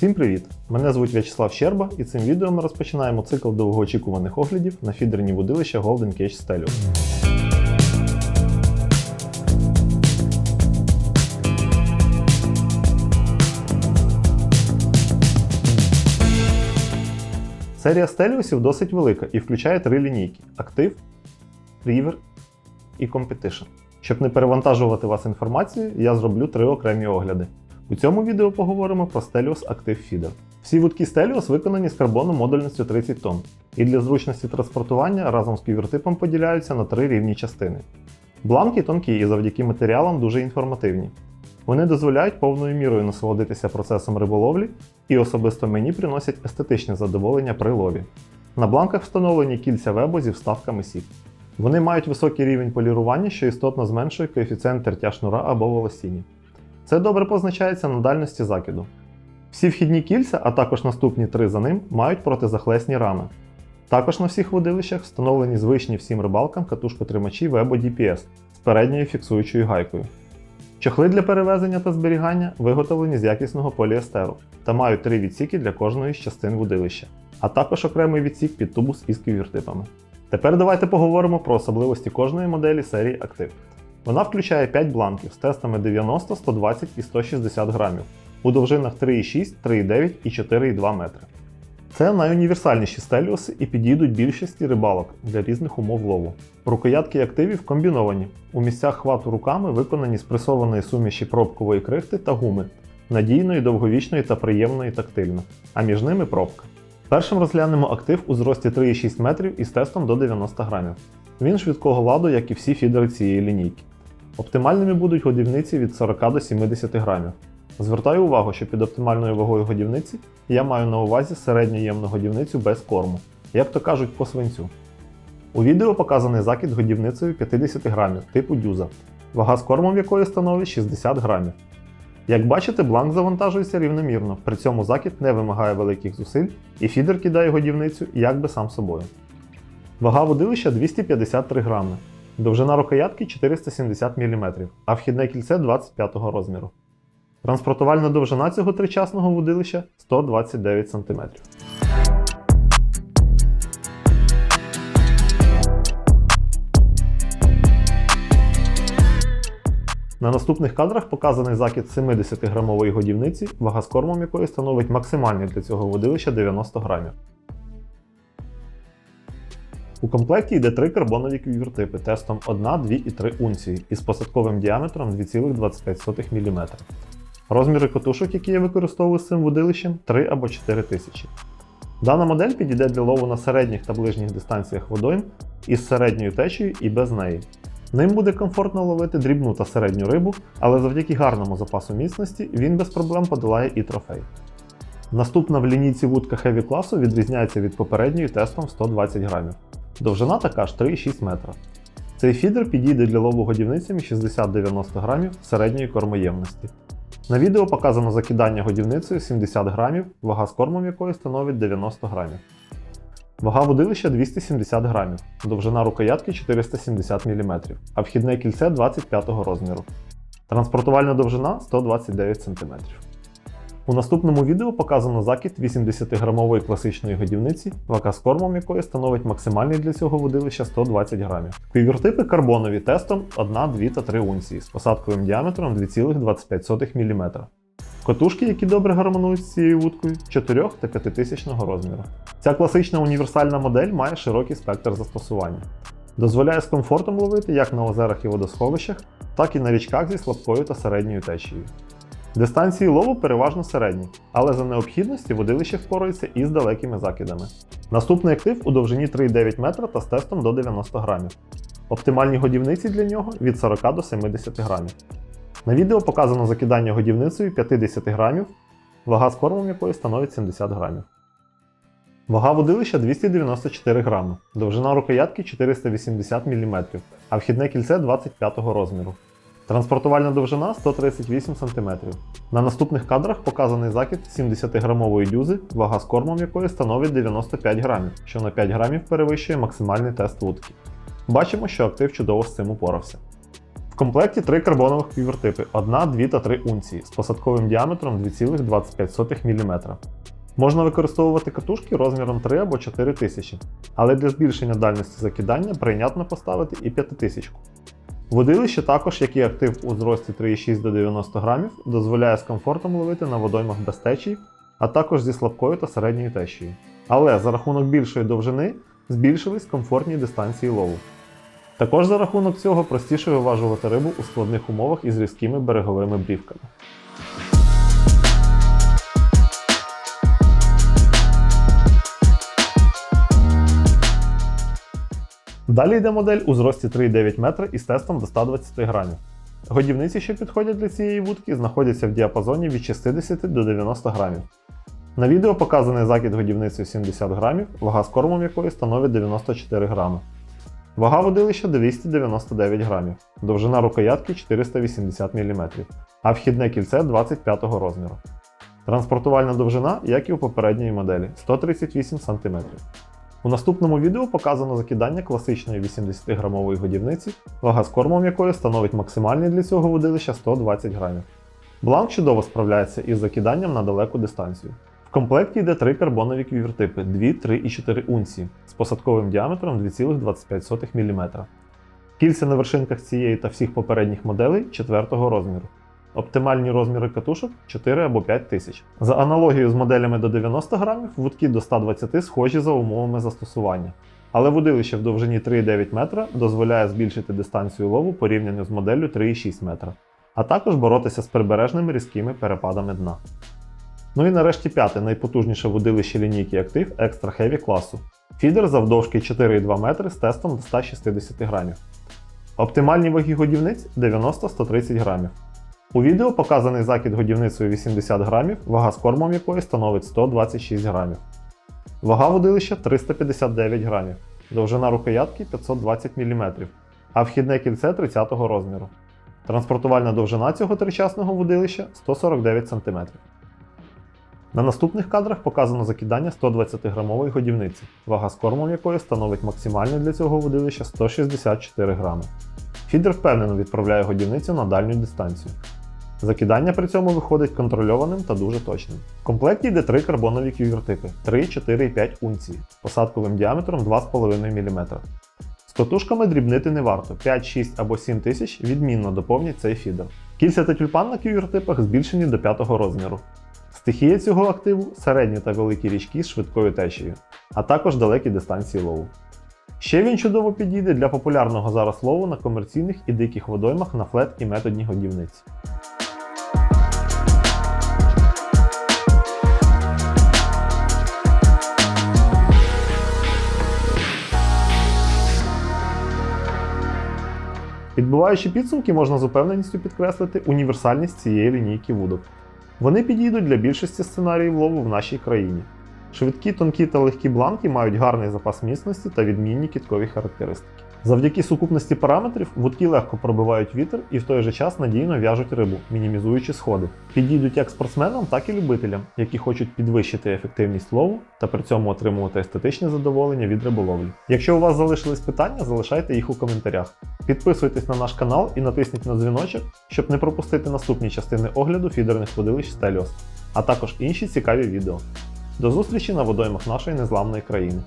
Всім привіт! Мене звуть В'ячеслав Щерба, і цим відео ми розпочинаємо цикл довгоочікуваних оглядів на фідерні водилища Golden Cage Stelios. Серія стеліусів досить велика і включає три лінійки: Актив, River і Competition. Щоб не перевантажувати вас інформацією, я зроблю три окремі огляди. У цьому відео поговоримо про Stelios Active Feeder. Всі вудки Stelios виконані з карбону модульністю 30 тонн, і для зручності транспортування разом з ківертипом поділяються на три рівні частини. Бланки тонкі і завдяки матеріалам дуже інформативні. Вони дозволяють повною мірою насолодитися процесом риболовлі і особисто мені приносять естетичне задоволення при лові. На бланках встановлені кільця вебо зі вставками сік. Вони мають високий рівень полірування, що істотно зменшує коефіцієнт тертя шнура або волосіння. Це добре позначається на дальності закиду. Всі вхідні кільця, а також наступні три за ним, мають протизахлесні рами. Також на всіх водилищах встановлені звичні всім рибалкам катушкотримачі Webo DPS з передньою фіксуючою гайкою. Чохли для перевезення та зберігання виготовлені з якісного поліестеру та мають три відсіки для кожної з частин водилища, а також окремий відсік під тубус із ківертипами. Тепер давайте поговоримо про особливості кожної моделі серії Active. Вона включає 5 бланків з тестами 90, 120 і 160 грамів у довжинах 3,6, 3,9 і 4,2 метри. Це найуніверсальніші стеліуси і підійдуть більшості рибалок для різних умов лову. Рукоятки активів комбіновані. У місцях хвату руками виконані з пресованої суміші пробкової крихти та гуми, надійної, довговічної та приємної тактильно, а між ними пробка. Першим розглянемо актив у зрості 3,6 метрів із тестом до 90 грамів. Він швидкого ладу, як і всі фідери цієї лінійки. Оптимальними будуть годівниці від 40 до 70 грамів. Звертаю увагу, що під оптимальною вагою годівниці я маю на увазі середньоємну годівницю без корму, як то кажуть по свинцю. У відео показаний закид годівницею 50 грамів типу дюза, вага з кормом якої становить 60 грамів. Як бачите, бланк завантажується рівномірно, при цьому закид не вимагає великих зусиль і фідер кидає годівницю як би сам собою. Вага водилища 253 грами, довжина рукоятки 470 мм, а вхідне кільце 25 розміру. Транспортувальна довжина цього тричасного водилища 129 см. На наступних кадрах показаний закид 70-грамової годівниці, вага з кормом якої становить максимальний для цього водилища 90 грамів. У комплекті йде три карбонові квівертипи тестом 1, 2 і 3 унції із посадковим діаметром 2,25 мм. Розміри котушок, які я використовую з цим водилищем, 3 або 4 тисячі. Дана модель підійде для лову на середніх та ближніх дистанціях водойм із середньою течією і без неї. Ним буде комфортно ловити дрібну та середню рибу, але завдяки гарному запасу міцності він без проблем подолає і трофей. Наступна в лінійці вудка Heavy класу відрізняється від попередньої тестом 120 грамів. Довжина така ж 3,6 метра. Цей фідер підійде для лову годівницями 60-90 грамів середньої кормоємності. На відео показано закидання годівницею 70 грамів, вага з кормом якої становить 90 грамів. Вага водилища 270 грамів, довжина рукоятки 470 мм, а вхідне кільце 25 розміру. Транспортувальна довжина 129 см. У наступному відео показано закид 80-грамової класичної годівниці, вага з кормом якої становить максимальний для цього водилища 120 грамів. Квівертипи карбонові тестом 1, 2 та 3 унції з посадковим діаметром 2,25 мм. Котушки, які добре гармонують з цією вудкою, 4 та 5 тисячного розміру. Ця класична універсальна модель має широкий спектр застосування. Дозволяє з комфортом ловити як на озерах і водосховищах, так і на річках зі слабкою та середньою течією. Дистанції лову переважно середні, але за необхідності водилище впорається і з далекими закидами. Наступний актив у довжині 3,9 метра та з тестом до 90 грамів. Оптимальні годівниці для нього від 40 до 70 грамів. На відео показано закидання годівницею 50 грамів, вага з кормом якої становить 70 грамів. Вага водилища 294 грами, довжина рукоятки 480 мм, а вхідне кільце 25 розміру. Транспортувальна довжина 138 см. На наступних кадрах показаний закид 70-грамової дюзи, вага з кормом якої становить 95 грамів, що на 5 грамів перевищує максимальний тест вудки. Бачимо, що актив чудово з цим упорався. В комплекті три карбонових піввертипи 1, 2 та 3 унції з посадковим діаметром 2,25 мм. Можна використовувати катушки розміром 3 або 4 тисячі, але для збільшення дальності закидання прийнятно поставити і 5000. Водилище також, як і актив у зрості 3,6 до 90 грамів, дозволяє з комфортом ловити на водоймах без течії, а також зі слабкою та середньою течією. Але за рахунок більшої довжини збільшились комфортні дистанції лову. Також за рахунок цього простіше виважувати рибу у складних умовах із різкими береговими брівками. Далі йде модель у зрості 3,9 метра із тестом до 120 грамів. Годівниці, що підходять для цієї вудки, знаходяться в діапазоні від 60 до 90 грамів. На відео показаний закид годівниці 70 грамів, вага з кормом якої становить 94 грами. Вага водилища 299 грамів, довжина рукоятки 480 мм, а вхідне кільце 25 розміру. Транспортувальна довжина, як і у попередньої моделі 138 см. У наступному відео показано закидання класичної 80-грамової годівниці, вага з кормом якої становить максимальний для цього водилища 120 грамів. Бланк чудово справляється із закиданням на далеку дистанцію. В комплекті йде три карбонові квівертипи 2, 3 і 4 унції з посадковим діаметром 2,25 мм. Кільця на вершинках цієї та всіх попередніх моделей 4 розміру. Оптимальні розміри катушок 4 або 5 тисяч. За аналогією з моделями до 90 грамів, вудки до 120 схожі за умовами застосування. Але водилище в довжині 3,9 метра дозволяє збільшити дистанцію лову порівняно з моделлю 3,6 метра, а також боротися з прибережними різкими перепадами дна. Ну і нарешті п'яте найпотужніше водилище лінійки актив Extra Heavy класу. Фідер завдовжки 4,2 метри з тестом до 160 грамів. Оптимальні ваги годівниць 90-130 грамів. У відео показаний закид годівницею 80 грамів, вага з кормом якої становить 126 грамів. Вага водилища 359 грамів, довжина рукоятки 520 мм, а вхідне кільце 30 розміру. Транспортувальна довжина цього тричасного водилища 149 см. На наступних кадрах показано закидання 120-грамової годівниці, вага з кормом якої становить максимально для цього водилища 164 грами. Фідер впевнено відправляє годівницю на дальню дистанцію. Закидання при цьому виходить контрольованим та дуже точним. В комплекті йде три карбонові квівертипи 3, 4 і 5 унції посадковим діаметром 2,5 мм. З котушками дрібнити не варто, 5, 6 або 7 тисяч відмінно доповнять цей фідер. Кільця та тюльпан на квівертипах збільшені до 5 розміру. Стихія цього активу середні та великі річки з швидкою течією, а також далекі дистанції лову. Ще він чудово підійде для популярного зараз лову на комерційних і диких водоймах на флет і методні годівниці. Підбиваючи підсумки, можна з упевненістю підкреслити універсальність цієї лінійки вудок. Вони підійдуть для більшості сценаріїв лову в нашій країні. Швидкі, тонкі та легкі бланки мають гарний запас міцності та відмінні кіткові характеристики. Завдяки сукупності параметрів вудки легко пробивають вітер і в той же час надійно в'яжуть рибу, мінімізуючи сходи. Підійдуть як спортсменам, так і любителям, які хочуть підвищити ефективність лову та при цьому отримувати естетичне задоволення від риболовлі. Якщо у вас залишились питання, залишайте їх у коментарях. Підписуйтесь на наш канал і натисніть на дзвіночок, щоб не пропустити наступні частини огляду фідерних водилищ Stelios, а також інші цікаві відео. До зустрічі на водоймах нашої незламної країни.